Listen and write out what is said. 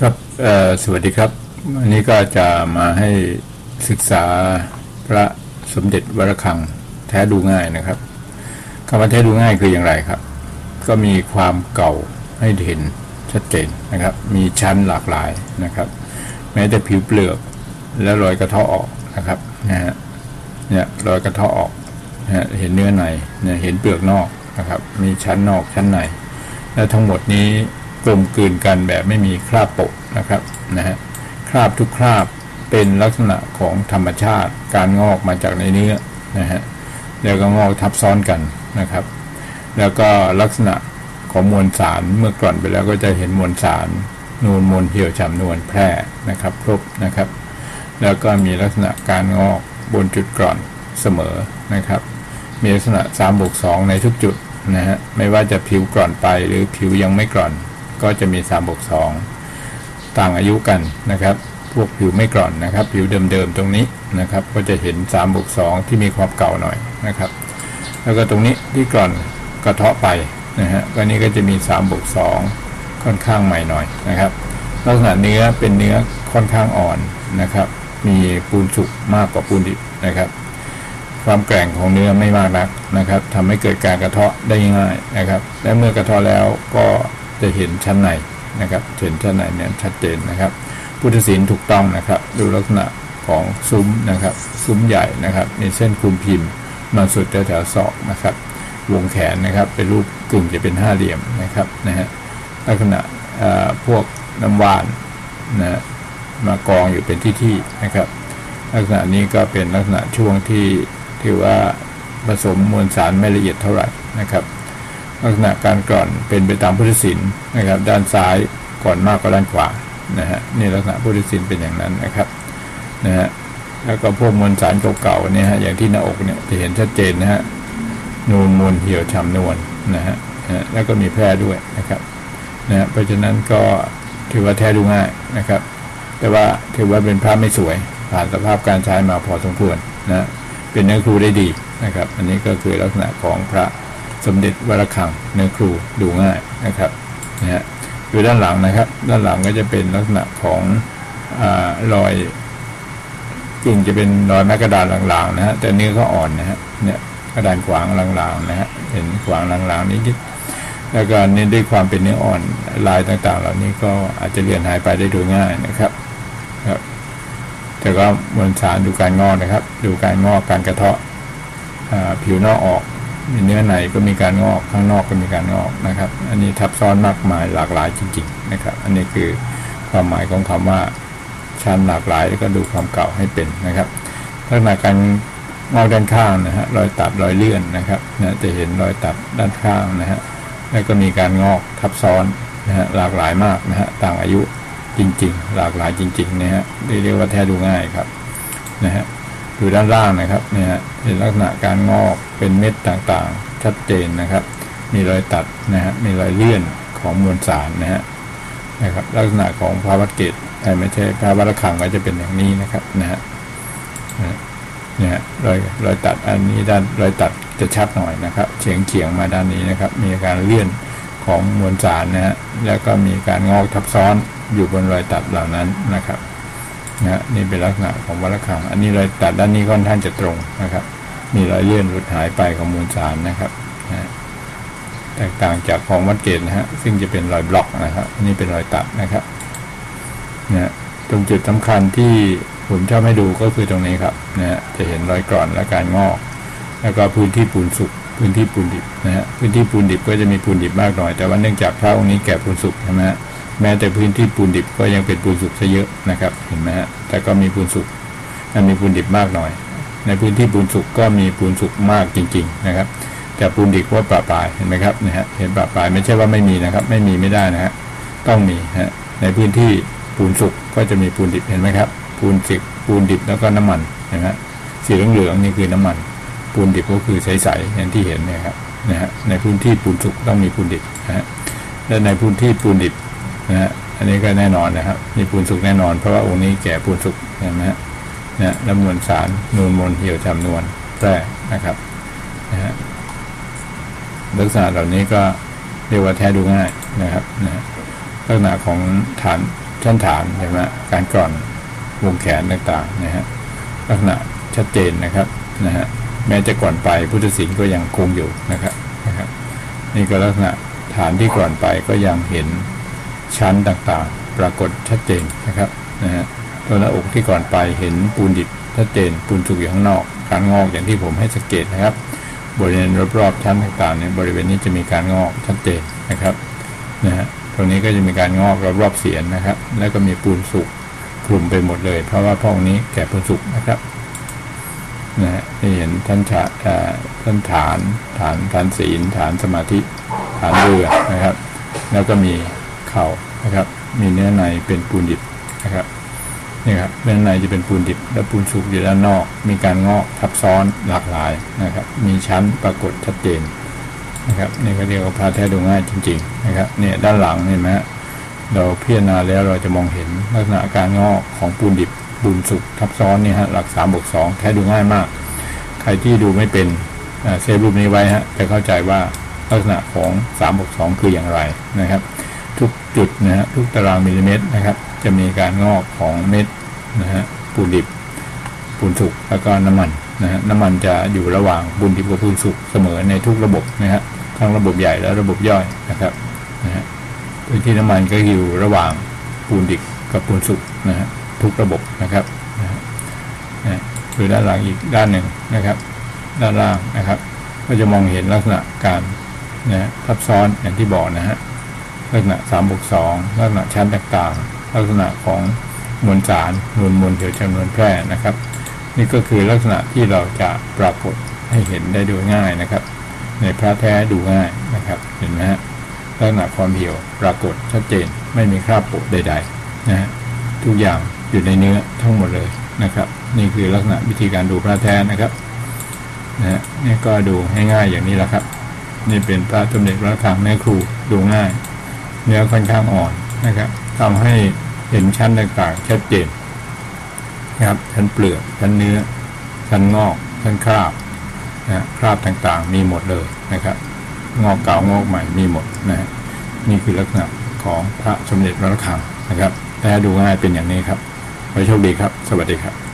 ครับเอ่อสวัสดีครับวันนี้ก็จะมาให้ศึกษาพระสมเด็จวรคังแท้ดูง่ายนะครับคำว่าแท้ดูง่ายคืออย่างไรครับ ก็มีความเก่าให้เห็นชัดเจนนะครับ มีชั้นหลากหลายนะครับ แม้แต่ผิวเปลือกและรอยกระเทาะออกนะครับนะฮะเนี่ยรอยกระเทาะออกนะเห็นเนื้อในเนี่ยเห็นเปลือกนอกนะครับ มีชั้นนอกชั้นในและทั้งหมดนี้ กลมกลืนกันแบบไม่มีคราบโปะนะครับนะฮะคราบทุกคราบเป็นลักษณะของธรรมชาติการงอกมาจากในเนื้อนะฮะแล้วก็งอกทับซ้อนกันนะครับ แล้วก็ลักษณะของมวลสารเมื่อกร่อนไปแล้วก็จะเห็นมวลสารนูนมวลเหี่ยวฉ่ำนวลแพร่นะครับ ครบนะครับ แล้วก็มีลักษณะการงอกบนจุดกร่อนเสมอนะครับ มีลักษณะ3บวก2ในทุกจุดนะฮะไม่ว่าจะผิวกร่อนไปหรือผิวยังไม่กร่อน ก็จะมี3บวก2ต่างอายุกันนะครับ พวกผิวไม่กร่อนนะครับ ผิวเดิมๆตรงนี้นะครับ ก็จะเห็น3บวก2ที่มีความเก่าหน่อยนะครับ แล้วก็ตรงนี้ที่กร่อนกระเทาะไปนะฮะก็นี้ก็จะมี3บวก2ค่อนข้างใหม่หน่อยนะครับลักษณะเนื้อเป็นเนื้อค่อนข้างอ่อนนะครับ มีปูนสุกมากกว่าปูนดิบนะครับ ความแกร่งของเนื้อไม่มากนักนะครับทำให้เกิดการกระเทาะได้ง่ายนะครับ และเมื่อกระเทาะแล้วก็ จะเห็นชั้นในนะครับเห็นชั้นในเนี่ยชัดเจนนะครับ พุทธศิลป์ถูกต้องนะครับ ดูลักษณะของซุ้มนะครับ ซุ้มใหญ่นะครับมีเส้นคลุมพิมพ์มาสุดแถวๆศอกนะครับ วงแขนนะครับ เป็นรูปกึ่งจะเป็นห้าเหลี่ยมนะครับนะฮะลักษณะพวกน้ำวานนะฮะมากองอยู่เป็นที่ๆนะครับ ลักษณะนี้ก็เป็นลักษณะช่วงที่ถือว่าผสมมวลสารไม่ละเอียดเท่าไหร่นะครับ ลักษณะการกร่อนเป็นไปตามพุทธศิลป์นะครับ ด้านซ้ายก่อนมากกว่าด้านขวานะฮะนี่ลักษณะพุทธศิลป์เป็นอย่างนั้นนะครับนะฮะแล้วก็พวกมวลสารเก่าๆเนี่ยฮะอย่างที่หน้าอกเนี่ยจะเห็นชัดเจนนะฮะนูนมวลเหี่ยวฉ่ำนวลนะฮะนะฮะแล้วก็มีแพร่ด้วยนะครับนะฮะเพราะฉะนั้นก็ถือว่าแท้ดูง่ายนะครับ แต่ว่าถือว่าเป็นพระไม่สวย ผ่านสภาพการใช้มาพอสมควรนะเป็นนื้อครูได้ดีนะครับ อันนี้ก็คือลักษณะของพระ สมเด็จวรคังเนื้อครูดูง่ายนะครับนะฮะอยู่ด้านหลังนะครับ ด้านหลังก็จะเป็นลักษณะของอารอยกึ่งจะเป็นรอยแมกระดานลางๆนะฮะแต่เนื้อก็อ่อนนะฮะเนี่ยกระดานขวางลางๆนะฮะเห็นขวางลางๆนิดๆแล้วก็เน้นด้วยความเป็นเนื้ออ่อนลายต่างๆ เหล่านี้ก็อาจจะเลือนหายไปได้โดยง่ายนะครับครับแต่ก็มวลสารดูการงอกนะครับ ดูการงอกการกระเทาะผิวนอกออก มีเนื้อในก็มีการงอกข้างนอกก็มีการงอกนะครับ อันนี้ทับซ้อนมากมายหลากหลายจริง ๆ นะครับ อันนี้คือความหมายของคำว่าชั้นหลากหลายแล้วก็ดูความเก่าให้เป็นนะครับลักษณะการงอกด้านข้างนะฮะรอยตัดรอยเลื่อนนะครับนะจะเห็นรอยตัดด้านข้างนะฮะแล้วก็มีการงอกทับซ้อนนะฮะหลากหลายมากนะฮะต่างอายุจริง ๆ หลากหลายจริงๆนะฮะเรียกว่าแท้ดูง่ายครับนะฮะ ดูด้านล่างนะครับเนี่ยฮะเห็นลักษณะการงอกเป็นเม็ดต่างๆ ชัดเจนนะครับ มีรอยตัดนะฮะมีรอยเลื่อนของมวลสารนะฮะนะครับ ลักษณะของภาวะเกตไม่ใช่ภาวะระคังก็จะเป็นอย่างนี้นะครับนะฮะเนี่ยรอยรอยตัดอันนี้ด้านรอยตัดจะชัดหน่อยนะครับเฉียงเฉียงมาด้านนี้นะครับ มีการเลื่อนของมวลสารนะฮะแล้วก็มีการงอกทับซ้อนอยู่บนรอยตัดเหล่านั้นนะครับ นะนี่เป็นลักษณะของวัลคัง อันนี้รอยตัดด้านนี้ค่อนข้างจะตรงนะครับ มีรอยเลื่อนหลุดหายไปของมูลสารนะครับนะแตกต่างจากของวัดเกตนะฮะซึ่งจะเป็นรอยบล็อกนะครับอันนี้เป็นรอยตัดนะครับนะตรงจุดสำคัญที่ผมชอบให้ดูก็คือตรงนี้ครับนะจะเห็นรอยกร่อนและการงอก แล้วก็พื้นที่ปูนสุกพื้นที่ปูนดิบนะฮะพื้นที่ปูนดิบก็จะมีปูนดิบมากหน่อย แต่ว่าเนื่องจากพระองค์นี้แก่ปูนสุกใช่ไหมฮะ แม้แต่พื้นที่ปูนดิบก็ยังเป็นปูนสุกซะเยอะนะครับเห็นไหมฮะแต่ก็มีปูนสุกมีปูนดิบมากหน่อย ในพื้นที่ปูนสุกก็มีปูนสุกมากจริง ๆ นะครับ แต่ปูนดิบว่าปลาปลายเห็นไหมครับนะฮะเห็นปลาปลายไม่ใช่ว่าไม่มีนะครับ ไม่มีไม่ได้นะฮะต้องมีฮะในพื้นที่ปูนสุกก็จะมีปูนดิบเห็นไหมครับ ปูนสิกปูนดิบแล้วก็น้ำมันเห็นไหมสีเหลืองๆนี่คือน้ำมัน ปูนดิบก็คือใสๆอย่างที่เห็นเนี่ยครับนะฮะในพื้นที่ปูนสุกต้องมีปูนดิบนะฮะและในพื้นที่ปูนดิบ นะฮะอันนี้ก็แน่นอนนะครับมีปูนสุกแน่นอน เพราะว่าองค์นี้แก่ปูนสุกเห็นไหมฮะนะแล้วมวลสารนูนมวลเหี่ยวจำนวนแปรนะครับนะฮะลักษณะเหล่านี้ก็เรียกว่าแท้ดูง่ายนะครับนะลักษณะของฐานชั้นฐานใช่ไหมการก่อนวงแขนต่างๆนะฮะลักษณะชัดเจนนะครับนะฮะแม้จะก่อนไปพุทธศิลป์ก็ยังคงอยู่นะครับนะครับ นี่ก็ลักษณะฐานที่ก่อนไปก็ยังเห็น ชั้นต่างๆ ปรากฏชัดเจนนะครับนะฮะตัวหน้าอกที่ก่อนไปเห็นปูนดิบชัดเจนปูนสุกอยู่ข้างนอก การงอกอย่างที่ผมให้สังเกตนะครับ บริเวณรอบๆชั้นต่างๆเนี่ยบริเวณนี้จะมีการงอกชัดเจนนะครับนะฮะตรงนี้ก็จะมีการงอกรอบๆเสียนนะครับ แล้วก็มีปูนสุกคลุมไปหมดเลย เพราะว่าห้องนี้แก่ปูนสุกนะครับนะฮะเห็นท่านฉาท่านฐานฐานฐานศีลฐานสมาธิฐานเรือนะครับ แล้วก็มี เข่านะครับ มีเนื้อในเป็นปูนดิบนะครับนี่ครับเนื้อในจะเป็นปูนดิบ และปูนสุกอยู่ด้านนอก มีการงอกทับซ้อนหลากหลายนะครับ มีชั้นปรากฏชัดเจนนะครับนี่ก็เรียกว่าพระแท้ดูง่ายจริง ๆ นะครับเนี่ยด้านหลังเห็นไหมเราพิจารณาแล้วเราจะมองเห็นลักษณะการงอกของปูนดิบปูนสุกทับซ้อนนี่ฮะหลักสามบวกสองแท้ดูง่ายมาก ใครที่ดูไม่เป็นอ่าเซฟรูปนี้ไว้ฮะจะเข้าใจว่าลักษณะของ3บวก2คืออย่างไรนะครับ ทุกจุดนะฮะทุกตารางมิลลิเมตรนะครับ จะมีการงอกของเม็ดนะฮะปูนดิบปูนสุกแล้วก็น้ำมันนะฮะน้ำมันจะอยู่ระหว่างปูนดิบกับปูนสุกเสมอในทุกระบบนะฮะทั้งระบบใหญ่และระบบย่อยนะครับนะฮะพื้นที่น้ำมันก็อยู่ระหว่างปูนดิบกับปูนสุกนะฮะทุกระบบนะครับนะฮะคือด้านหลังอีกด้านหนึ่งนะครับ ด้านล่างนะครับ ก็จะมองเห็นลักษณะการนะฮะทับซ้อนอย่างที่บอกนะฮะ ลักษณะสามบวกสองลักษณะชั้นต่างๆ ลักษณะของมวลสารมวลมวลเถี่ยวจำนวนแพร่นะครับ นี่ก็คือลักษณะที่เราจะปรากฏให้เห็นได้โดยง่ายนะครับ ในพระแท้ดูง่ายนะครับเห็นไหมฮะลักษณะความเหี่ยวปรากฏชัดเจนไม่มีคราบโปะใดๆนะฮะทุกอย่างอยู่ในเนื้อทั้งหมดเลยนะครับ นี่คือลักษณะวิธีการดูพระแท้นะครับนะฮะนี่ก็ดูง่ายๆอย่างนี้แหละครับ นี่เป็นพระสมเด็จพระคังแม่ครูดูง่าย เนื้อค่อนข้างอ่อนนะครับทำให้เห็นชั้นต่างๆชัดเจนนะครับชั้นเปลือกชั้นเนื้อ ชั้นงอกชั้นคราบนะคราบต่างๆ มีหมดเลยนะครับ งอกเก่างอกใหม่มีหมดนะฮะนี่คือลักษณะของพระสมเด็จพระคังนะครับแต่ดูง่ายเป็นอย่างนี้ครับไว้โชคดีครับ สวัสดีครับ